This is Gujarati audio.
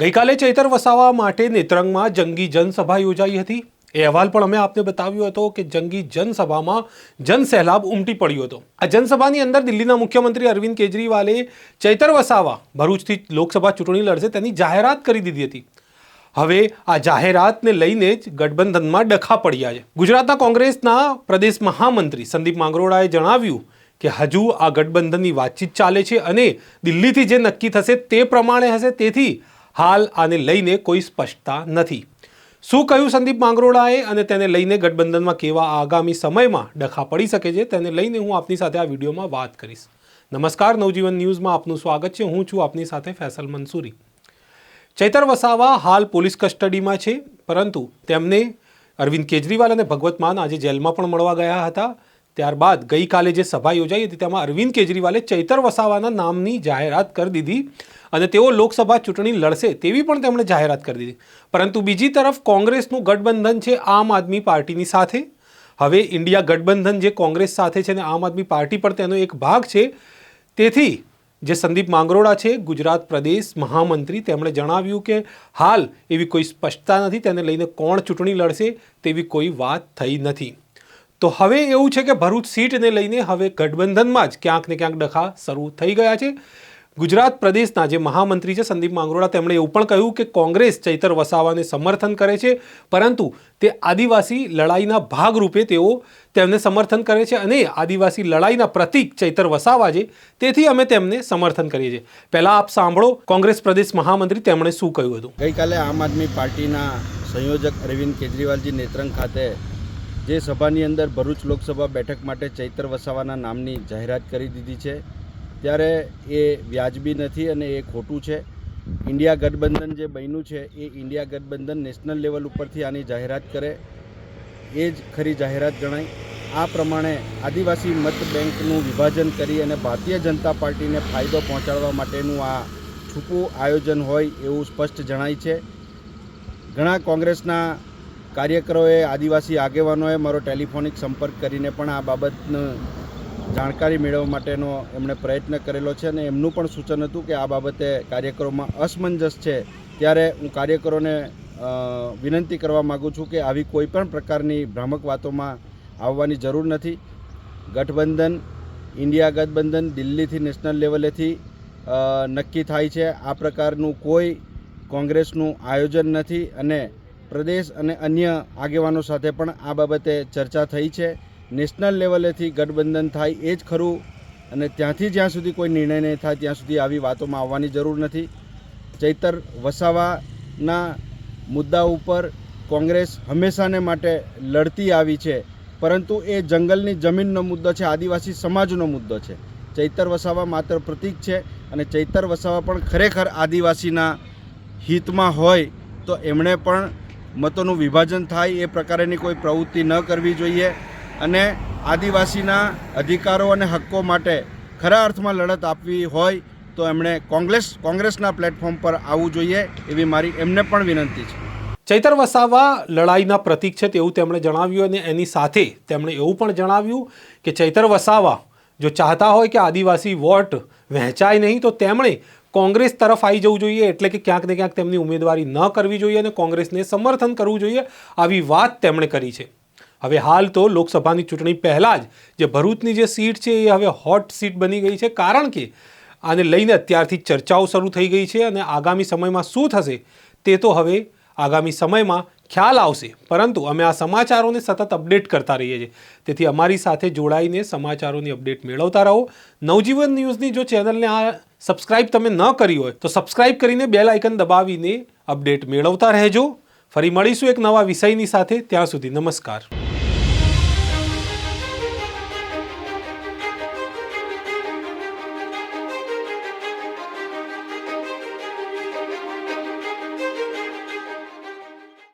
ગઈકાલે ચૈતર વસાવા માટે નેત્રંગમાં જંગી જનસભા યોજાઈ હતી. એ અહેવાલ પણ અમે આપને બતાવ્યો હતો કે જંગી જનસભામાં જનસહેલાબ ઉમટી પડ્યો હતો. આ જનસભાની અંદર દિલ્હીના મુખ્યમંત્રી અરવિંદ કેજરીવાલે ચૈતર વસાવા ભરૂચથી લોકસભા ચૂંટણી લડશે તેની જાહેરાત કરી દીધી હતી. હવે આ જાહેરાતને લઈને જ ગઠબંધનમાં ડખા પડ્યા છે. ગુજરાતના કોંગ્રેસના પ્રદેશ મહામંત્રી સંદીપ માંગરોળાએ જણાવ્યું કે હજુ આ ગઠબંધનની વાતચીત ચાલે છે અને દિલ્હીથી જે નક્કી થશે તે પ્રમાણે હશે. તેથી હાલ આને લઈને કોઈ સ્પષ્ટતા નથી. શું કહ્યું સંદીપ માંગરોળાએ અને તેને લઈને ગઠબંધનમાં કેવા આગામી સમયમાં ડખા પડી શકે છે તેને લઈને હું આપની સાથે આ વિડીયોમાં વાત કરીશ. નમસ્કાર, નવજીવન ન્યૂઝમાં આપનું સ્વાગત છે. હું છું આપની સાથે ફેસલ મંસૂરી. ચૈતર વસાવા હાલ પોલીસ કસ્ટડીમાં છે, પરંતુ તેમને અરવિંદ કેજરીવાલ અને ભગવત માન આજે જેલમાં પણ મળવા ગયા હતા. ત્યારબાદ ગઈકાલે જે સભા યોજાઈ હતી, તેમાં અરવિંદ કેજરીવાલે ચૈતર વસાવાના નામની જાહેરાત કરી દીધી અને તેઓ લોકસભા ચૂંટણી લડશે તેવી પણ તેમણે જાહેરાત કરી દીધી. પરંતુ બીજી તરફ કોંગ્રેસનું ગઠબંધન છે આમ આદમી પાર્ટીની સાથે. હવે ઇન્ડિયા ગઠબંધન જે કોંગ્રેસ સાથે છે અને આમ આદમી પાર્ટી પણ તેનો એક ભાગ છે. તેથી જે સંદીપ માંગરોળા છે, ગુજરાત પ્રદેશ મહામંત્રી, તેમણે જણાવ્યું કે હાલ એવી કોઈ સ્પષ્ટતા નથી, તેને લઈને કોણ ચૂંટણી લડશે તેવી કોઈ વાત થઈ નથી. તો હવે એવું છે કે ભરૂચ સીટને લઈને હવે ગઠબંધનમાં જ ક્યાંક ને ક્યાંક ડખા શરૂ થઈ ગયા છે. ગુજરાત પ્રદેશના જે મહામંત્રી છે સંદીપ માંગરોળા, તેમણે એવું પણ કહ્યું કે કોંગ્રેસ ચૈતર વસાવાને સમર્થન કરે છે, પરંતુ તે આદિવાસી લડાઈના ભાગરૂપે તેઓ તેમને સમર્થન કરે છે અને આદિવાસી લડાઈના પ્રતિક ચૈતર વસાવા છે, તેથી અમે તેમને સમર્થન કરીએ છીએ. પહેલાં આપ સાંભળો કોંગ્રેસ પ્રદેશ મહામંત્રી તેમણે શું કહ્યું હતું. ગઈકાલે આમ આદમી પાર્ટીના સંયોજક અરવિંદ કેજરીવાલજી નેત્રંગ ખાતે જે સભાની અંદર ભરૂચ લોકસભા બેઠક માટે ચૈતર વસાવાના નામની જાહેરાત કરી દીધી છે. ત્યારે એ વ્યાજબી નથી અને એ ખોટું છે. ઇન્ડિયા ગઠબંધન જે બન્યું છે, એ ઇન્ડિયા ગઠબંધન નેશનલ લેવલ ઉપરથી આની જાહેરાત કરે. એ જ ખરી જાહેરાત ગણાય. આ પ્રમાણે આદિવાસી મત બેંકનું વિભાજન કરી અને ભારતીય જનતા પાર્ટીને ફાયદો પહોંચાડવા માટેનું આ છૂપું આયોજન હોય એવું સ્પષ્ટ જણાય છે. ઘણા કોંગ્રેસના કાર્યકરોએ, આદિવાસી આગેવાનોએ મારો ટેલિફોનિક સંપર્ક કરીને પણ આ બાબતનું જાણકારી મેળવવા માટેનો એમણે પ્રયત્ન કરેલો છે અને એમનું પણ સૂચન હતું કે આ બાબતે કાર્યકરોમાં અસમંજસ છે. ત્યારે હું કાર્યકરોને વિનંતી કરવા માગું છું કે આવી કોઈ પણ પ્રકારની ભ્રામક વાતોમાં આવવાની જરૂર નથી. ગઠબંધન, ઇન્ડિયા ગઠબંધન દિલ્હીથી નેશનલ લેવલેથી નક્કી થાય છે. આ પ્રકારનું કોઈ કોંગ્રેસનું આયોજન નથી અને પ્રદેશ અને અન્ય આગેવાનો સાથે પણ આ બાબતે ચર્ચા થઈ છે. નેશનલ લેવલેથી ગઠબંધન થાય એ જ ખરું અને ત્યાંથી જ્યાં સુધી કોઈ નિર્ણય નહીં થાય ત્યાં સુધી આવી વાતોમાં આવવાની જરૂર નથી. ચૈતર વસાવાના મુદ્દા ઉપર કોંગ્રેસ હંમેશાને માટે લડતી આવી છે, પરંતુ એ જંગલની જમીનનો મુદ્દો છે, આદિવાસી સમાજનો મુદ્દો છે. ચૈતર વસાવા માત્ર પ્રતીક છે અને ચૈતર વસાવા પણ ખરેખર આદિવાસીના હિતમાં હોય તો એમણે પણ મતોનું વિભાજન થાય એ પ્રકારેની કોઈ પ્રવૃત્તિ ન કરવી જોઈએ અને આદિવાસીના અધિકારો અને હક્કો માટે ખરા અર્થમાં લડત આપવી હોય તો એમણે કોંગ્રેસ, કોંગ્રેસના પ્લેટફોર્મ પર આવવું જોઈએ એવી મારી એમને પણ વિનંતી છે. ચૈતર વસાવા લડાઈના પ્રતીક છે તેવું તેમણે જણાવ્યું અને એની સાથે તેમણે એવું પણ જણાવ્યું કે ચૈતર વસાવા જો ચાહતા હોય કે આદિવાસી વોટ વહેંચાય નહીં તો તેમણે કોંગ્રેસ તરફ આવી જવું જોઈએ એટલે કે ક્યાંક ને ક્યાંક તેમની ઉમેદવારી ન કરવી જોઈએ અને કોંગ્રેસને સમર્થન કરવું જોઈએ આવી વાત તેમણે કરી છે. હવે હાલ તો લોકસભાની ચૂંટણી પહેલાં જ જે ભરૂચની જે સીટ છે એ હવે હોટ સીટ બની ગઈ છે કારણ કે આને લઈને અત્યારથી ચર્ચાઓ શરૂ થઈ ગઈ છે અને આગામી સમયમાં શું થશે તે તો હવે આગામી સમયમાં ખ્યાલ આવશે. પરંતુ અમે આ સમાચારોને સતત અપડેટ કરતા રહીએ છીએ. તેથી અમારી સાથે જોડાઈને સમાચારોની અપડેટ મેળવતા રહો. નવજીવન ન્યૂઝની જો ચેનલને આ સબસ્ક્રાઇબ તમે ન કરી હોય તો સબસ્ક્રાઇબ કરીને બેલ આઇકન દબાવીને અપડેટ મેળવતા રહેજો. ફરી મળીશું એક નવા વિષયની સાથે. ત્યાં સુધી નમસ્કાર.